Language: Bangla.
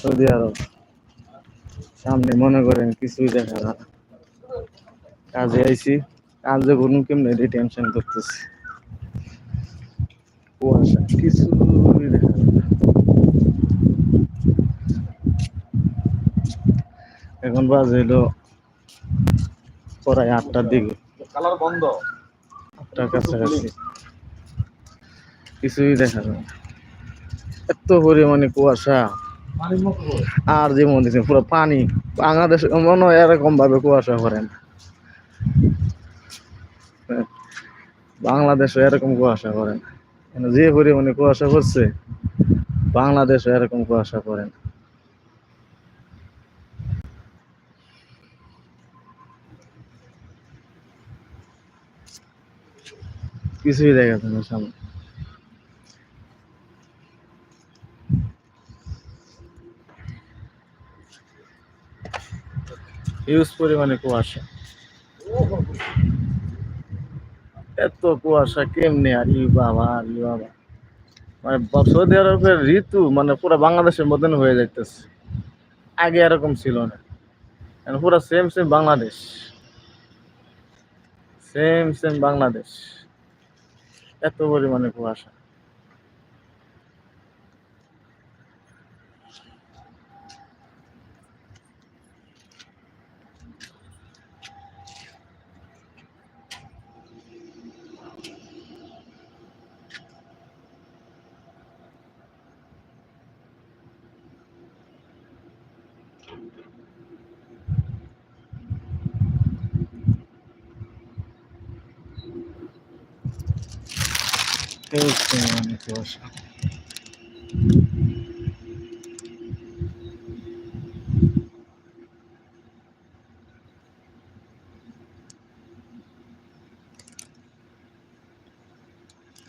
সৌদি আরব। সামনে মনে করেন কিছুই দেখা না। কাজে আইছি কাজে কোনো কেমনে এটাই টেনশন করতেছি। কুয়াশা কিছুই দেখা না। এখন বাজে হলো প্রায় আটটার দিকে। কালার বন্ধ। আটটার কাছাকাছি। কিছুই দেখা যায় এত পরিমাণে কুয়াশা। আর যেমন দেখছেন পুরো পানি, বাংলাদেশ মনে হয় এরকম ভাবে কুয়াশা করে না। বাংলাদেশে এরকম কুয়াশা করে না। মানে যে পরিমাণে কুয়াশা করছে বাংলাদেশে এরকম কুয়াশা করে না। কিছুই দেখা যায় না সামনে। হিউজ পরিমাণে কুয়াশা। এত কুয়াশা কেমনে আর ই বাবা, আর ই বাবা। মানে সৌদি আরবের ঋতু মানে পুরো বাংলাদেশের মতন হয়ে যাইতেছে। আগে এরকম ছিল না। পুরো same same Bangladesh. Same same Bangladesh. এত পরিমাণে কুয়াশা। হিউজ পরিমাণে কুয়াশা